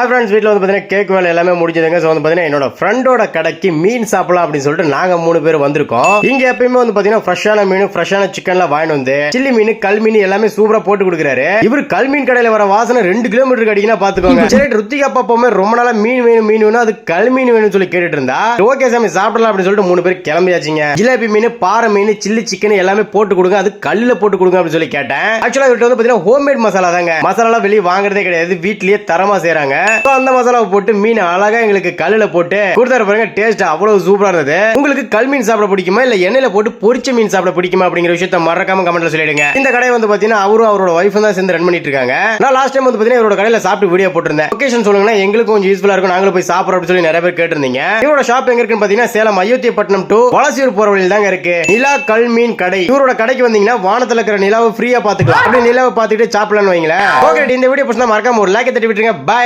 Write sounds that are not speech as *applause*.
Friends வீட்டில் வந்து பார்த்தீங்கன்னா கேக் வேலை எல்லாமே முடிஞ்சதுங்க. ஸோ வந்து பார்த்தீங்கன்னா என்னோட ஃப்ரெண்டோட கடைக்கு மீன் சாப்பிடலாம் அப்படின்னு சொல்லிட்டு நாங்கள் மூணு பேர் வந்திருக்கோம். இங்க எப்பயுமே வந்து பார்த்தீங்கன்னா ஃப்ரெஷ்ஷான மீன் ஃப்ரெஷ்ஷான சிக்கன்லாம் வாங்கிட்டு வந்து சில்லி மீன் கல் மீன் எல்லாமே சூப்பரா போட்டு கொடுக்குறாரு. இவர் கல் மீன் கடையில வர வாசனை ரெண்டு கிலோமீட்டருக்கு அடிக்கணும் பாத்துக்கோங்க. *laughs* சரி ருத்திகா பாப்போமே ரொம்ப நாளா மீன் வேணும் மீன் வேணும் அது கல் மீன் வேணும்னு சொல்லி கேட்டுட்டு இருந்தா ஓகே சாமி சாப்பிடலாம் அப்படின்னு சொல்லிட்டு மூணு பேர் கிளம்பியாச்சுங்க. ஜிலேபி மீன் பாறை மீன் சில்லி சிக்கன் எல்லாமே போட்டு கொடுங்க அது கல்லுல போட்டு கொடுங்க அப்படின்னு சொல்லி கேட்டேன். ஆக்சுவலா இவர்கிட்ட வந்து பார்த்தீங்கன்னா ஹோம்மேட் மசாலா தாங்க. மசாலா வெளியே வாங்குறதே கிடையாது வீட்லயே தரமா செய்றாங்க. So, அந்த மசாலாவை போட்டு மீன் அழகா எங்களுக்கு கல்லுல போட்டு கொடுத்தாரு பாருங்க டேஸ்ட் அவ்வளவு சூப்பரா இருந்தது. உங்களுக்கு கல் மீன் சாப்பிட பிடிக்குமா? இல்ல எண்ணெயில போட்டு பொரிச்ச மீன் சாப்பிட பிடிக்குமா? அப்படிங்கிற விஷயத்த மறக்காம கமெண்ட்ல சொல்லிடுங்க. இந்த கடை வந்து பாத்தீங்கன்னா அவரும் அவரோட ஒய்ஃப் தான் சேர்ந்து ரன் பண்ணிட்டு இருக்காங்க. நான் லாஸ்ட் டைம் வந்து பாத்தீங்கன்னா இவரோட கடையில சாப்பிட்டு வீடியோ போட்டிருந்தேன். லொகேஷன் சொல்லுங்கன்னா எங்களுக்கு கொஞ்சம் யூஸ்ஃபுல்லா இருக்கும். நாங்களும் போய் சாப்பிடுறோம் அப்படின்னு சொல்லி நிறைய பேர் கேட்டிருந்தீங்க. இவரோட ஷாப் எங்க இருக்குன்னு பாத்தீங்கன்னா சேலம் அயோத்தியப்பட்டினம் டு வளசியூர் போற வழியில் தாங்க இருக்கு. நிலா கல் மீன் கடை. இவரோட கடைக்கு வந்தீங்கன்னா வானத்துல இருக்கிற நிலாவை ஃப்ரீயா பாத்துக்கலாம் அப்படி நிலாவை பாத்துக்கிட்டு சாப்பிடலாம்னு வைங்களேன். ஓகே இந்த வீடியோ பிடிச்சா மறக்காம ஒரு லைக் தட்டி விட்டுருங்க. பாய்